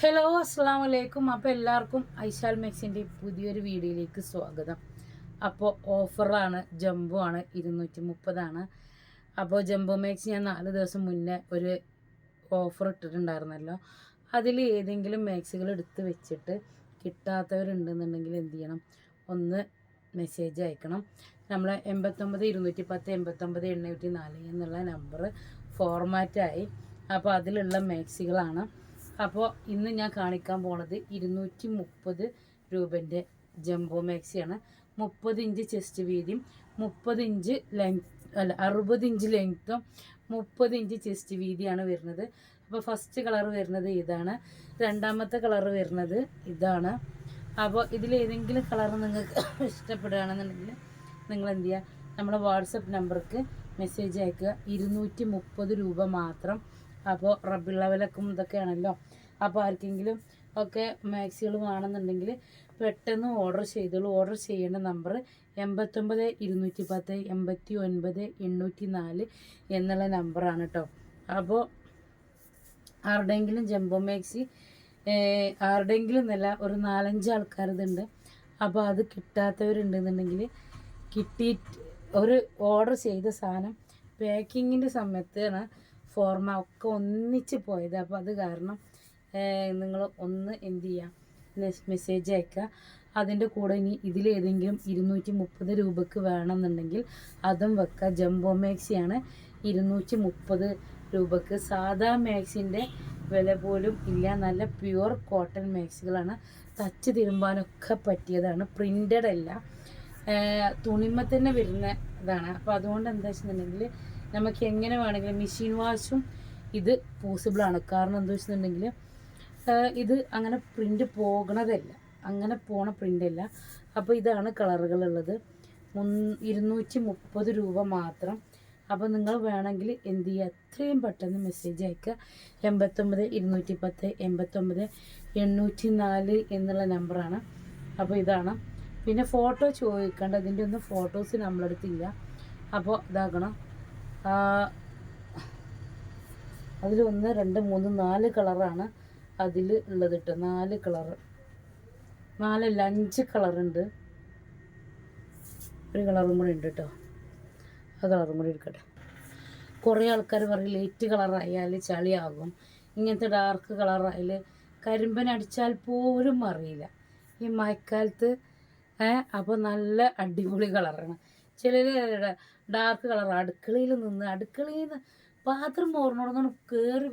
Hello അസ്സാം വലൈക്കും അപ്പോൾ എല്ലാവർക്കും ഐശാൽ മെക്സിന്റെ പുതിയൊരു വീഡിയോയിലേക്ക് സ്വാഗതം. അപ്പോൾ ഓഫറാണ് ജംബോ ആണ് ഇരുന്നൂറ്റി മുപ്പതാണ് അപ്പോൾ ജംബോ മാക്സ് ഞാൻ നാല് ദിവസം മുന്നേ ഒരു ഓഫർ ഇട്ടിട്ടുണ്ടായിരുന്നല്ലോ. അതിൽ ഏതെങ്കിലും മാക്സുകൾ എടുത്ത് വെച്ചിട്ട് കിട്ടാത്തവരുണ്ടെന്നുണ്ടെങ്കിൽ എന്ത് ചെയ്യണം? ഒന്ന് മെസ്സേജ് അയക്കണം. നമ്മൾ എൺപത്തൊമ്പത് ഇരുന്നൂറ്റി പത്ത് എൺപത്തൊമ്പത് എണ്ണൂറ്റി നാല് എന്നുള്ള നമ്പർ ഫോർമാറ്റായി. അപ്പോൾ അതിലുള്ള മാക്സികളാണ്. അപ്പോൾ ഇന്ന് ഞാൻ കാണിക്കാൻ പോണത് ഇരുന്നൂറ്റി മുപ്പത് രൂപന്റെ ജംബോ മാക്സിയാണ്. മുപ്പത് ഇഞ്ച് ചെസ്റ്റ് വീതിയും മുപ്പത് ഇഞ്ച് ലെങ്ത് അല്ല അറുപത് ഇഞ്ച് ലെങ്ത്തും മുപ്പത് ഇഞ്ച് ചെസ്റ്റ് വീതിയാണ് വരുന്നത്. അപ്പോൾ ഫസ്റ്റ് കളർ വരുന്നത് ഇതാണ്. രണ്ടാമത്തെ കളർ വരുന്നത് ഇതാണ്. അപ്പോൾ ഇതിലേതെങ്കിലും കളർ നിങ്ങൾക്ക് ഇഷ്ടപ്പെടുകയാണെന്നുണ്ടെങ്കിൽ നിങ്ങൾ എന്ത് ചെയ്യുക നമ്മുടെ വാട്സപ്പ് നമ്പർക്ക് മെസ്സേജ് അയക്കുക. ഇരുന്നൂറ്റി മുപ്പത് രൂപ മാത്രം അപ്പോൾ റബ്ബിളവലക്കും ഇതൊക്കെയാണല്ലോ. അപ്പോൾ ആർക്കെങ്കിലും ഒക്കെ മാക്സികൾ വേണമെന്നുണ്ടെങ്കിൽ പെട്ടെന്ന് ഓർഡർ ചെയ്തോളൂ. ഓർഡർ ചെയ്യേണ്ട നമ്പർ എൺപത്തൊമ്പത് ഇരുന്നൂറ്റി പത്ത് എൺപത്തി ഒൻപത് എണ്ണൂറ്റി നാല് എന്നുള്ള നമ്പറാണ് കേട്ടോ അപ്പോൾ ആരുടെയെങ്കിലും ജംബോ മാക്സി ആരുടെയെങ്കിലും എന്നല്ല ഒരു നാലഞ്ച് ആൾക്കാരതുണ്ട് അപ്പോൾ അത് കിട്ടാത്തവരുണ്ടെന്നുണ്ടെങ്കിൽ കിട്ടിയിട്ട് ഒരു ഓർഡർ ചെയ്ത സാധനം പാക്കിങ്ങിന്റെ സമയത്താണ് ഫോർമ ഒക്കെ ഒന്നിച്ച് പോയത്. അപ്പോൾ അത് കാരണം നിങ്ങൾ ഒന്ന് എന്ത് ചെയ്യുക മെസ്സേജ് അയക്കുക അതിന്റെ കൂടെ ഇനി ഇതിലേതെങ്കിലും ഇരുന്നൂറ്റി മുപ്പത് രൂപക്ക് വേണമെന്നുണ്ടെങ്കിൽ അതും വെക്കുക ജംബോ മാക്സിയാണ് ഇരുന്നൂറ്റി മുപ്പത് രൂപക്ക്. സാധാ മാക്സിന്റെ വില പോലും ഇല്ല. നല്ല പ്യുവർ കോട്ടൺ മാക്സികളാണ് തച്ച് തിരുമ്പാനൊക്കെ പറ്റിയതാണ്. പ്രിന്റഡ് അല്ല. തുണിമ തന്നെ വരുന്ന ഇതാണ് അപ്പോൾ അതുകൊണ്ട് എന്താ വെച്ചിട്ടുണ്ടെങ്കിൽ നമുക്ക് എങ്ങനെ വേണമെങ്കിലും മെഷീൻ വാഷും ഇത് പോസിബിളാണ് കാരണം എന്താ വെച്ചിട്ടുണ്ടെങ്കിൽ ഇത് അങ്ങനെ പ്രിന്റ് പോകണതല്ല. അങ്ങനെ പോണ പ്രിന്റല്ല അപ്പോൾ ഇതാണ് കളറുകളുള്ളത് ഇരുന്നൂറ്റി മുപ്പത് രൂപ മാത്രം. അപ്പോൾ നിങ്ങൾ വേണമെങ്കിൽ എന്ത് ചെയ്യുക? എത്രയും പെട്ടെന്ന് മെസ്സേജ് അയക്കുക. എൺപത്തൊമ്പത് ഇരുന്നൂറ്റി പത്ത് എൺപത്തൊമ്പത് എണ്ണൂറ്റി നാല് എന്നുള്ള നമ്പറാണ് അപ്പോൾ ഇതാണ്. പിന്നെ ഫോട്ടോ ചോദിക്കേണ്ട. അതിന്റെ ഒന്നും ഫോട്ടോസ് നമ്മളെടുത്തില്ല അപ്പോൾ ഇതാക്കണം അതിൽ ഒന്ന് രണ്ട് മൂന്ന് നാല് കളറാണ് അതിൽ ഉള്ളത് കേട്ടോ നാല് കളറ്. നാലല്ല അഞ്ച് കളറുണ്ട്. ഒരു കളറും കൂടി ഉണ്ട് കേട്ടോ ആ കളറും കൂടി എടുക്കട്ടെ. കുറേ ആൾക്കാർ പറയും ലൈറ്റ് കളറായാൽ ചളിയാകും. ഇങ്ങനത്തെ ഡാർക്ക് കളറായാൽ കരിമ്പൻ അടിച്ചാൽ പോലും അറിയില്ല. ഈ മഴക്കാലത്ത് അപ്പോൾ നല്ല അടിപൊളി കളറാണ്. ചിലർ ഡാർക്ക് കളർ അടുക്കളയിൽ നിന്ന് അടുക്കളയിൽ നിന്ന് പാത്രം മോറിനോടൊന്നും കയറി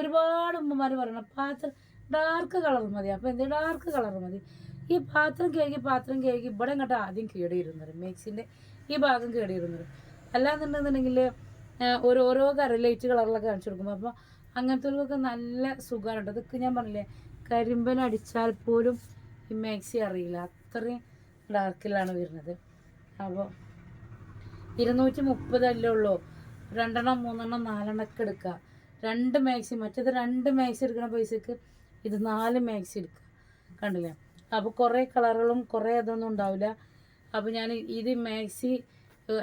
ഒരുപാട് ഉമ്മമാർ പറയണം പാത്രം ഡാർക്ക് കളർ മതി. അപ്പോൾ എന്താ ഡാർക്ക് കളർ മതി? ഈ പാത്രം കഴുകി പാത്രം കഴുകി ഇവിടെ ഇങ്ങോട്ട് ആദ്യം കേടിയിരുന്നത് മേക്സിന്റെ ഈ ഭാഗം കേടിയിരുന്നത് അല്ലാന്നുണ്ടെന്നുണ്ടെങ്കിൽ ഓരോരോ കറി ലൈറ്റ് കളറിലൊക്കെ കാണിച്ചു കൊടുക്കുമ്പോൾ അപ്പോൾ അങ്ങനത്തെ നല്ല സുഖമാണ് കേട്ടോ അതൊക്കെ ഞാൻ പറഞ്ഞില്ലേ കരിമ്പൻ അടിച്ചാൽ പോലും ഈ മാക്സി അറിയില്ല. അത്രയും ഡാർക്കിലാണ് വരുന്നത്. അപ്പോൾ ഇരുന്നൂറ്റി മുപ്പതല്ലേ ഉള്ളൂ. രണ്ടെണ്ണം മൂന്നെണ്ണം നാലെണ്ണം ഒക്കെ എടുക്കുക. രണ്ട് മാക്സി മറ്റേത് രണ്ട് മാക്സി എടുക്കുന്ന പൈസക്ക് ഇത് നാല് മാക്സി എടുക്കുക. കണ്ടില്ലേ? അപ്പോൾ കുറേ കളറുകളും കുറേ അതൊന്നും ഉണ്ടാവില്ല. അപ്പോൾ ഞാൻ ഇത് മാക്സി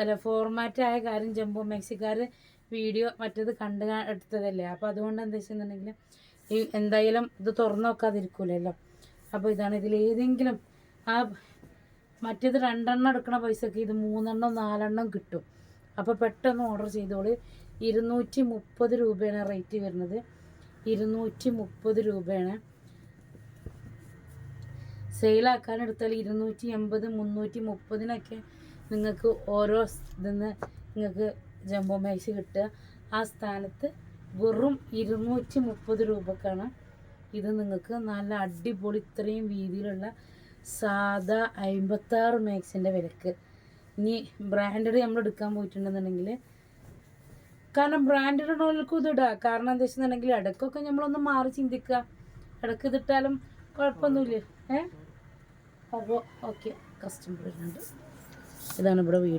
അല്ല ഫോർമാറ്റ് ആയ കാര്യം ജംബോ മാക്സിക്കാർ വീഡിയോ മറ്റേത് കണ്ട് എടുത്തതല്ലേ. അപ്പോൾ അതുകൊണ്ട് എന്താ വെച്ചിട്ടുണ്ടെങ്കിൽ ഈ എന്തായാലും ഇത് തുറന്നു നോക്കാതിരിക്കൂലല്ലോ. അപ്പോൾ ഇതാണ് ഇതിൽ ഏതെങ്കിലും ആ മറ്റേത് രണ്ടെണ്ണം എടുക്കണ പൈസക്ക് ഇത് മൂന്നെണ്ണം നാലെണ്ണം കിട്ടും. അപ്പോൾ പെട്ടെന്ന് ഓർഡർ ചെയ്തോളൂ. ഇരുന്നൂറ്റി മുപ്പത് രൂപയാണ് റേറ്റ് വരുന്നത്. ഇരുന്നൂറ്റി മുപ്പത് രൂപയാണ്. സെയിലാക്കാൻ എടുത്താൽ ഇരുന്നൂറ്റി എൺപത് മുന്നൂറ്റി മുപ്പതിനൊക്കെ നിങ്ങൾക്ക് ഓരോ ഇതിന്ന് നിങ്ങൾക്ക് ജംബോ മേശ കിട്ടുക. ആ സ്ഥാനത്ത് വെറും ഇരുന്നൂറ്റി മുപ്പത് രൂപക്കാണ് ഇത് നിങ്ങൾക്ക് നല്ല അടിപൊളി ഇത്രയും വീതിയിലുള്ള സാധാ അമ്പത്താറ് മാക്സിന്റെ വിലക്ക്. ഇനി ബ്രാൻഡഡ് നമ്മൾ എടുക്കാൻ പോയിട്ടുണ്ടെന്നുണ്ടെങ്കിൽ കാരണം ബ്രാൻഡഡ് ഉള്ളവർക്കും ഇത് ഇടുക കാരണം എന്താ വെച്ചിട്ടുണ്ടെങ്കിൽ ഇടയ്ക്കൊക്കെ നമ്മളൊന്ന് മാറി ചിന്തിക്കുക. ഇടയ്ക്ക് ഇതിട്ടാലും കുഴപ്പമൊന്നുമില്ല. ഏ? അപ്പോൾ ഓക്കെ കസ്റ്റമർ വരുന്നുണ്ട്. ഇതാണ് ഇവിടെ വീഡിയോ